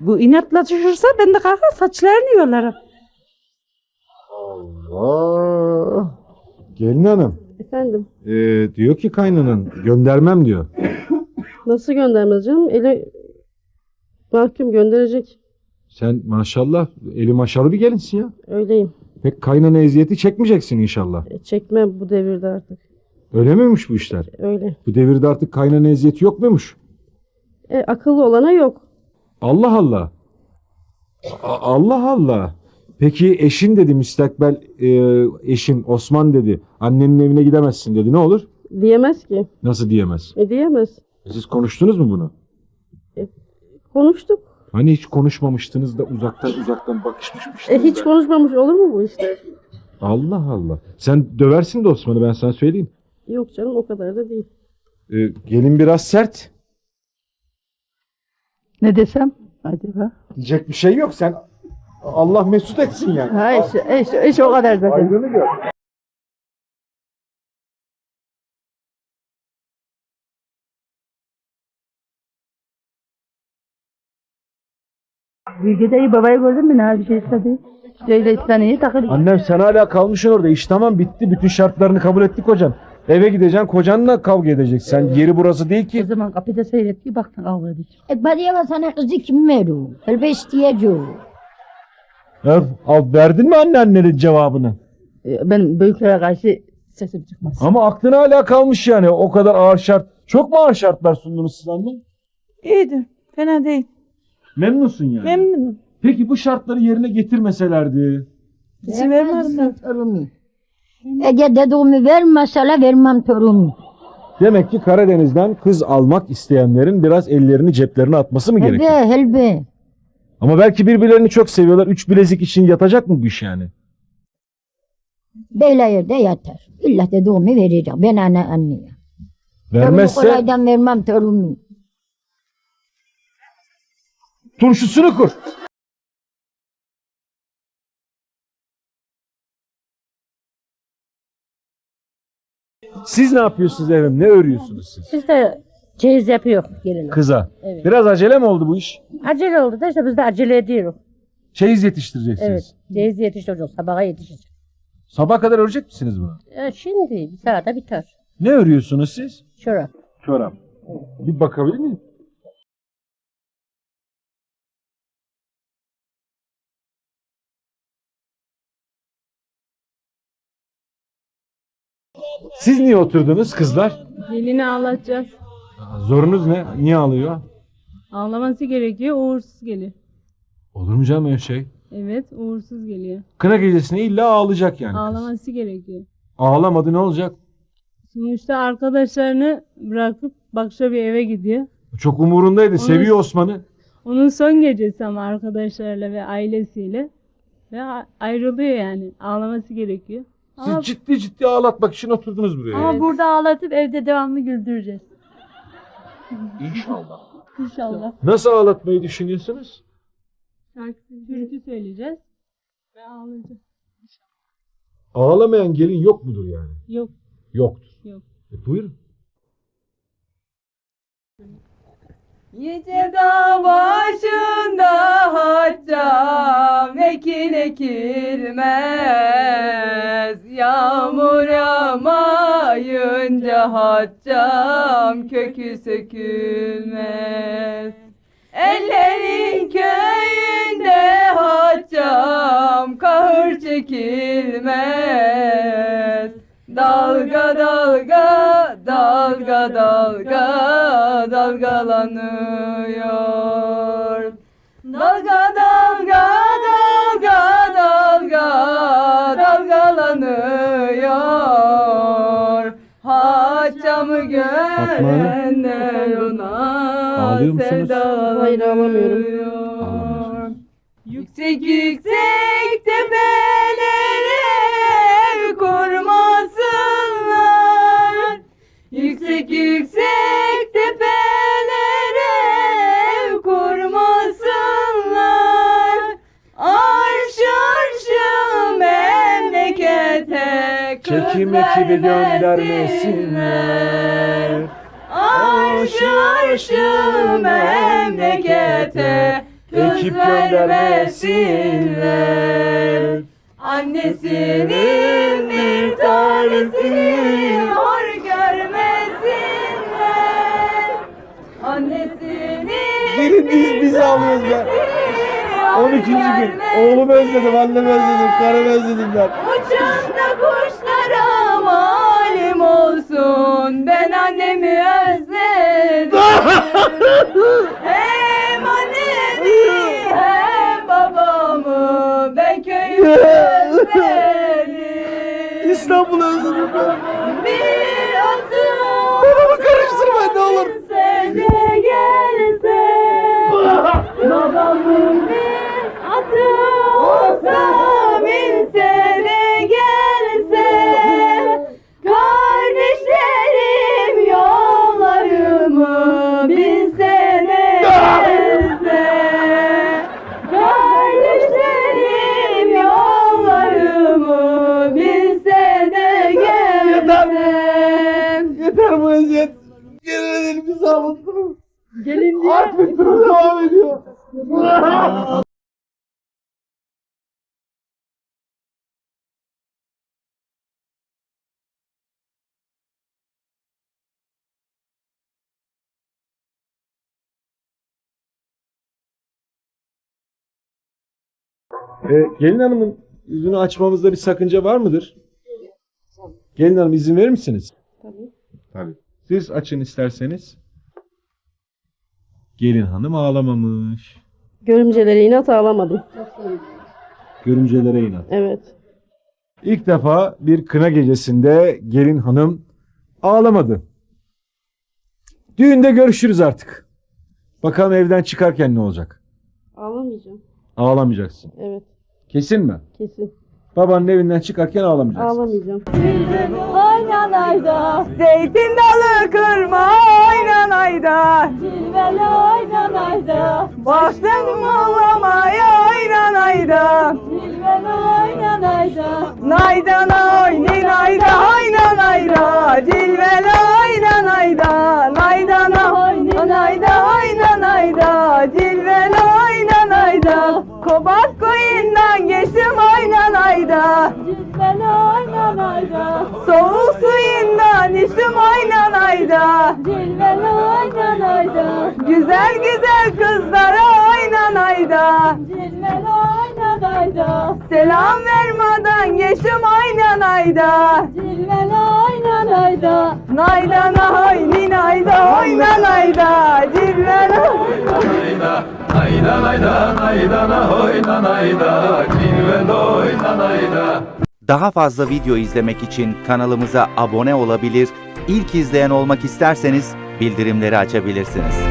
Bu inatlaşırsa ben de kalkar saçlarını yolarım. Allah. Gelin hanım. Efendim ee, diyor ki kaynanın göndermem diyor. nasıl göndermez canım? Eli mahkum gönderecek. Sen maşallah eli maşalı bir gelinsin ya. Öyleyim. Pek kaynana eziyeti çekmeyeceksin inşallah. E, Çekmem bu devirde artık. Öyle miymiş bu işler? Öyle. Bu devirde artık kaynana eziyeti yok muymuş? E, akıllı olana yok. Allah Allah. A- Allah Allah. Peki eşin dedi müstakbel e, eşin Osman dedi. Annenin evine gidemezsin dedi. Ne olur? Diyemez ki. Nasıl diyemez? E diyemez. Siz konuştunuz mu bunu? Konuştuk. Hani hiç konuşmamıştınız da uzaktan uzaktan bakışmışmıştınız E hiç da. konuşmamış olur mu bu işte? Allah Allah. Sen döversin de Osman'ı ben sana söyleyeyim. Yok canım o kadar da değil. E, gelin biraz sert. Ne desem acaba? Diyecek bir şey yok. Sen Allah mesut etsin yani. Ha işte, işte, işte o kadar zaten. Aydın'ı gör. Bilge dayı babayı gördün mü ne bir şey istedi? Şöyle isteneyi takır. Annem sen hala kalmışsın orada. İş tamam bitti. Bütün şartlarını kabul ettik hocam. Eve gideceksin kocanla kavga edeceksin. Sen yeri burası değil O ki. zaman kapıda seyret ki baktın kavga edecek. E bariya sana kızı kim veriyor? Elbestiyeci. Ya, al, verdin mi anneannenin cevabını? Ee, Benim büyüklere karşı sesim çıkmaz. Ama aklına hala kalmış yani. O kadar ağır şart. Çok mu ağır şartlar sundunuz siz anne? İyidir. Fena değil. Memnunsun yani. Memnunum. Peki bu şartları yerine getirmeselerdi. Bizi vermezler. Torunu. Eğer dediğimi vermeseler vermem torunu. Demek ki Karadeniz'den kız almak isteyenlerin biraz ellerini ceplerine atması mı Helbe gerekiyor? helbe. Ama belki birbirlerini çok seviyorlar. Üç bilezik için yatacak mı bu iş yani? Böyle yerde yatar. İlla dediğimi verecek. Ben anne anneye. Vermezse kolaydan vermem torunu. turşusunu kur. Siz ne yapıyorsunuz efendim? Ne örüyorsunuz siz? Biz de ceyiz yapıyor gelin. Kıza. Evet. Biraz acele mi oldu bu iş? Acele oldu da işte biz de acele ediyoruz. Çeyiz yetiştireceksiniz. Evet. Ceyiz yetiştireceğiz. Sabaha yetişecek. Sabah kadar örecek misiniz bunu? E, şimdi bir saate biter. Ne örüyorsunuz siz? Çorap. Çorap. Bir bakabilir miyim? Siz niye oturdunuz kızlar? Gelini ağlatacağız. Zorunuz ne? Niye ağlıyor? Ağlaması gerekiyor, uğursuz geliyor. Olur mu canım öyle şey? Evet, uğursuz geliyor. Kına gecesine illa ağlayacak yani. kız. Ağlaması gerekiyor. Ağlamadı ne olacak? Sonuçta arkadaşlarını bırakıp başka bir eve gidiyor. Çok umurundaydı. Seviyor Osman'ı. Onun son gecesi ama arkadaşlarıyla ve ailesiyle. Ve a- ayrılıyor yani. Ağlaması gerekiyor. Siz Ama, ciddi ciddi ağlatmak için oturdunuz buraya. ama burada ağlatıp evde devamlı güldüreceğiz. İnşallah. İnşallah. Nasıl ağlatmayı düşünüyorsunuz? Şarkı, türkü söyleyeceğiz. Ve ağlayacağız. Ağlamayan gelin yok mudur yani? Yok. Yoktur. Yok. E, buyurun. Yüce dağ başında haccam ekin ekilmez. Yağmur yağmayınca haccam kökü sökülmez. Ellerin köyünde haccam kahır çekilmez Dalga dalga dalga dalga dalgalanıyor Dalga dalga dalga dalga dalgalanıyor Haccamı görenler ona Ağlıyor musunuz? sevdalanıyor Hayır, ağlamıyorum. Yüksek yüksek tepelere Çekim ekibi göndermesinler. Arş arşı memlekete Ekip göndermesinler Annesinin bir tanesini hor görmesinler Annesinin Gelin biz biz ağlıyoruz be. 12. gün. Oğlumu özledim, annemi özledim, karımı özledim ben. Olsun Ben annemi özledim eziyet. Gelin elimizi alın. Gelin diye. Artık durum devam ediyor. Ee, gelin hanımın yüzünü açmamızda bir sakınca var mıdır? Gelin hanım izin verir misiniz? Tabii. Tabii. Siz açın isterseniz. Gelin hanım ağlamamış. Görümcelere inat ağlamadım. Görümcelere inat. Evet. İlk defa bir kına gecesinde gelin hanım ağlamadı. Düğünde görüşürüz artık. Bakalım evden çıkarken ne olacak? Ağlamayacağım. Ağlamayacaksın. Evet. Kesin mi? Kesin. Babanın evinden çıkarken ağlamayacaksın. Ağlamayacağım. Oynanayda Zeytin dalı kırma oynanayda Cilveli oynanayda Başladım ağlamaya oynanayda Cilveli oynanayda Naydana oyni nayda oynanayda Cilveli oynanayda Naydana oyni nayda oynanayda Cilveli oynanayda Kobat koyundan geçtim oynanayda Cilveli oynanayda Soğuk suyundan içtim oynanayda Cilveli oynanayda Güzel güzel kızlara oynanayda Cilveli oynanayda Selam vermeden geçtim oynanayda Cilveli oynanayda Naydana oyni nayda oynanayda Cilveli Nayda, nayda, nayda, nayda, na, oyna, nayda, cilve, oyna, nayda. Daha fazla video izlemek için kanalımıza abone olabilir, ilk izleyen olmak isterseniz bildirimleri açabilirsiniz.